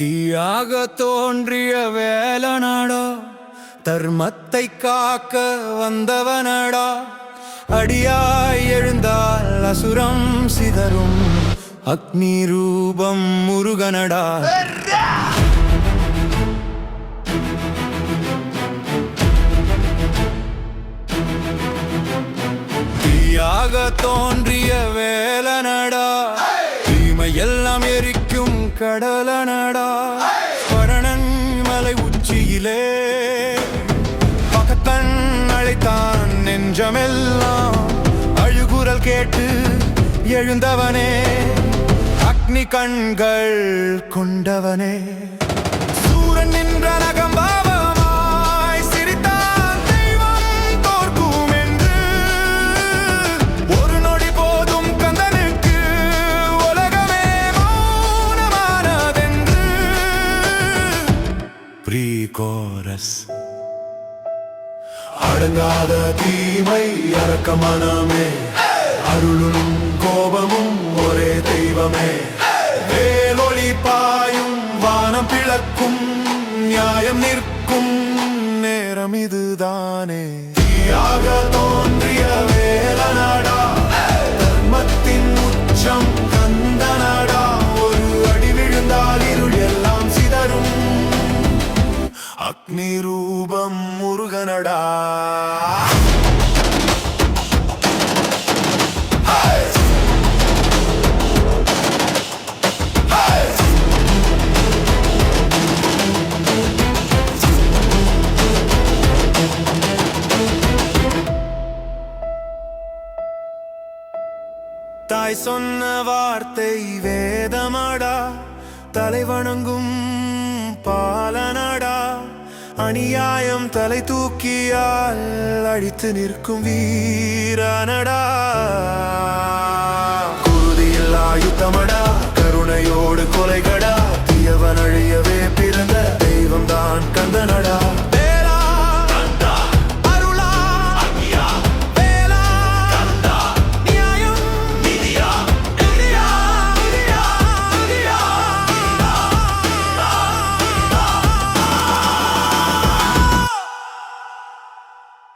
தீயாக தோன்றிய வேலனடா தர்மத்தை காக்க வந்தவனடா. அடியாய் எழுந்தால் அசுரம் சிதறும் அக்னி ரூபம் முருகனடா. தீயாக தோன்றிய வேலனடா கடலனடா. பரணன் மலை உச்சியிலே. பகத்தன் அழைத்தான் நெஞ்சமெல்லாம். அழுகுரல் கேட்டு எழுந்தவனே. அக்னி கண்கள் கொண்டவனே. சூரன் நின்ற நகம்பாவ எஸ் அடங்காத தீமை அடக்க மனமே. அருளும் கோபமும் ஒரே தெய்வமே. வேலொளி பாயும் வானம் பிளக்கும் நியாயம் நிற்கும் நேரம் இதுதானே. தீயாக தோன்றிய அக்னி ரூபம் முருகனடா தாய் சொன்ன வார்த்தை வேதமடா தலை வணங்கும் பாலனடா அநியாயம் தலை தூக்கியால் அழித்து நிற்கும் வீரனடா. குருதியில் ஆயுத்தமடா.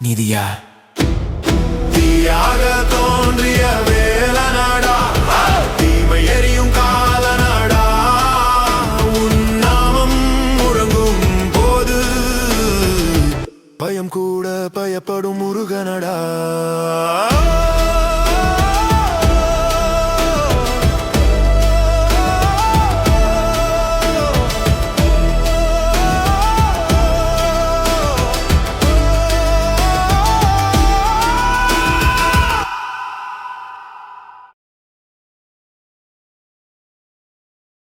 நீதியா? தீயாக தோன்றிய